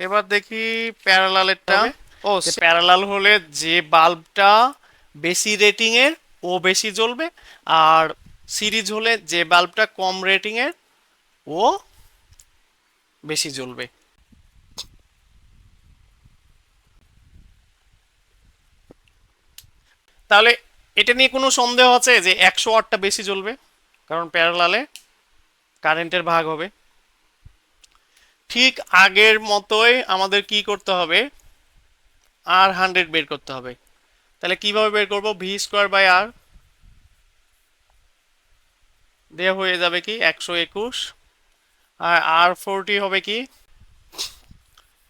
এবার দেখি প্যারালালেরটা। ও প্যারালাল হলে যে বাল্বটা বেশি রেটিং এর ও বেশি জ্বলবে। আর সিরিজ হলে যে বাল্বটা কম রেটিং এর ও বেশি জ্বলবে। তাহলে এটা নিয়ে কোনো সন্দেহ আছে যে একশো ওয়াটটা বেশি জ্বলবে? কারণ প্যারালালে কারেন্টের ভাগ হবে। ঠিক আগের মতোই আমাদের কি করতে হবে? আর হান্ড্রেড বের করতে হবে। তাহলে কীভাবে বের করব? ভি স্কোয়ার বাই আর দেওয়া হয়ে যাবে কি? একশো একুশ। আর আর ফোরটি হবে কি?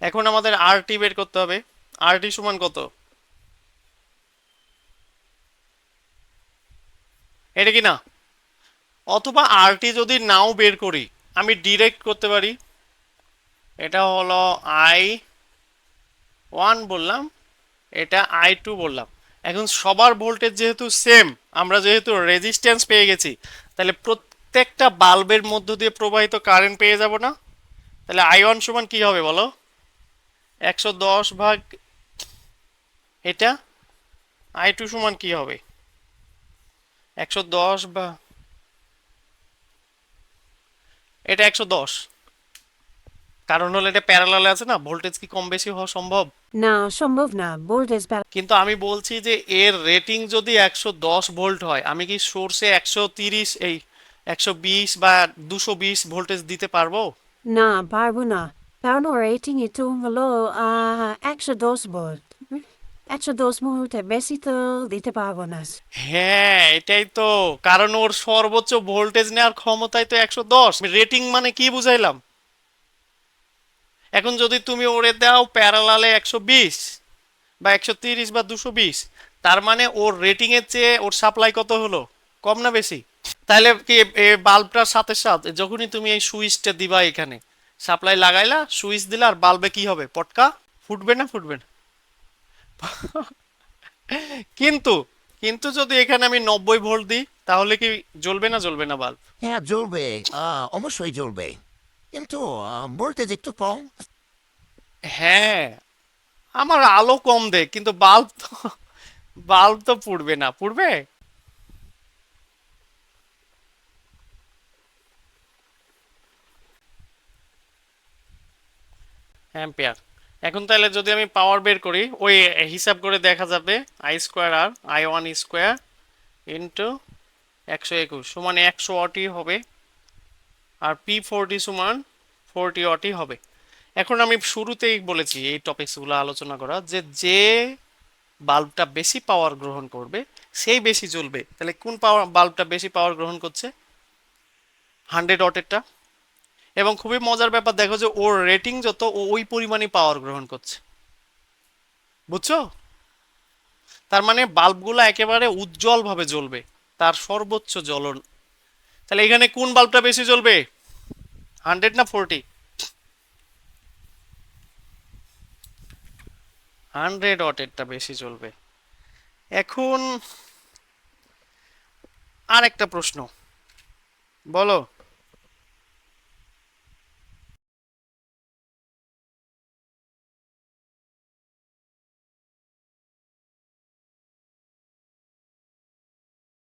এখন আমাদের আর টি বের করতে হবে। আর টি সমান কত? এটা কি না? অথবা আরটি যদি নাও বের করি, আমি ডিরেক্ট করতে পারি। এটা হলো আই ওয়ান বললাম, এটা আই টু বললাম। এখন সবার ভোল্টেজ যেহেতু সেম আমরা যেহেতু রেজিস্ট্যান্স পেয়ে গেছি, তাহলে প্রত্যেকটা বাল্বের মধ্য দিয়ে প্রবাহিত কারেন্ট পেয়ে যাব না। তাহলে আই ওয়ান সমান কী হবে বলো? একশো দশ ভাগ এটা আই টু সমান কী হবে? একশো দশ বা এটা একশো দশ। কারণ হলো এটা প্যারালালে আছে না? ভোল্টেজ কি কম বেশি হওয়া সম্ভব? না সম্ভব না। ভোল্টেজ কিন্তু আমি বলছি যে এর রেটিং যদি একশো দশ ভোল্ট হয় আমি কি সোর্সে একশো তিরিশ এই একশো বিশ বা দুশো বিশ ভোল্টেজ দিতে পারব? না পারব না। কারণ ওর রেটিং একটু হলো একশো দশ ভোল্ট একশো দশ মুহূর্তে বেশি তো দিতে পারব না। হ্যাঁ এটাই তো। কারণ ওর সর্বোচ্চ ভোল্টেজ নেওয়ার ক্ষমতাই তো একশো দশ। রেটিং মানে কি বুঝাইলাম? এখন যদি তুমি ওরে দাও প্যারালালে একশো বিশ বা একশো তিরিশ বা দুশো বিশ, তার মানে ওর রেটিং এর চেয়ে ওর সাপ্লাই কত হলো? কম না বেশি? তাহলে কি বাল্বটার সাথে সাথে যখনই তুমি এই সুইচটা দিবা এখানে সাপ্লাই লাগাইলা, সুইচ দিলা আর বাল্বে কি হবে? পটকা? ফুটবে না ফুটবে না? কিন্তু কিন্তু যদি এখানে আমি নব্বই ভোল্ট দিই, তাহলে কি জ্বলবে না জ্বলবে না বাল্ব হ্যাঁ জ্বলবে। অবশ্যই জ্বলবে। কিন্তু ভোল্টেজ একটু কম। হ্যাঁ আমার আলো কম দেয় কিন্তু বাল্ব তো বাল্ব তো পুড়বে না, পুড়বে? অ্যাম্পিয়ার এখন তাহলে যদি আমি পাওয়ার বের করি, ওই হিসাব করে দেখা যাবে আই স্কোয়ার আর আই ওয়ান স্কোয়ার ইন্টু একশো একুশ, সমান একশো অটি হবে। আর পি ফোরটি সমান ফোরটি অটি হবে। এখন আমি শুরুতেই বলেছি এই টপিকসগুলো আলোচনা করা যে যে বাল্বটা বেশি পাওয়ার গ্রহণ করবে, সেই বেশি জ্বলবে। তাহলে কোন পাওয়ার বাল্বটা বেশি পাওয়ার গ্রহণ করছে? হান্ড্রেড অটেরটা এবং খুবই মজার ব্যাপার, দেখো যে ওর রেটিং যত, ও ওই পরিমাণই পাওয়ার গ্রহণ করছে। বুঝছ? তার মানে বাল্বগুলো একেবারে উজ্জ্বলভাবে জ্বলবে। তার সর্বোচ্চ জ্বলন তাহলে এখানে কোন বাল্বটা বেশি চলবে হান্ড্রেড না ফোরটি হান্ড্রেড অটেরটা বেশি চলবে এখন আর একটা প্রশ্ন। বলো।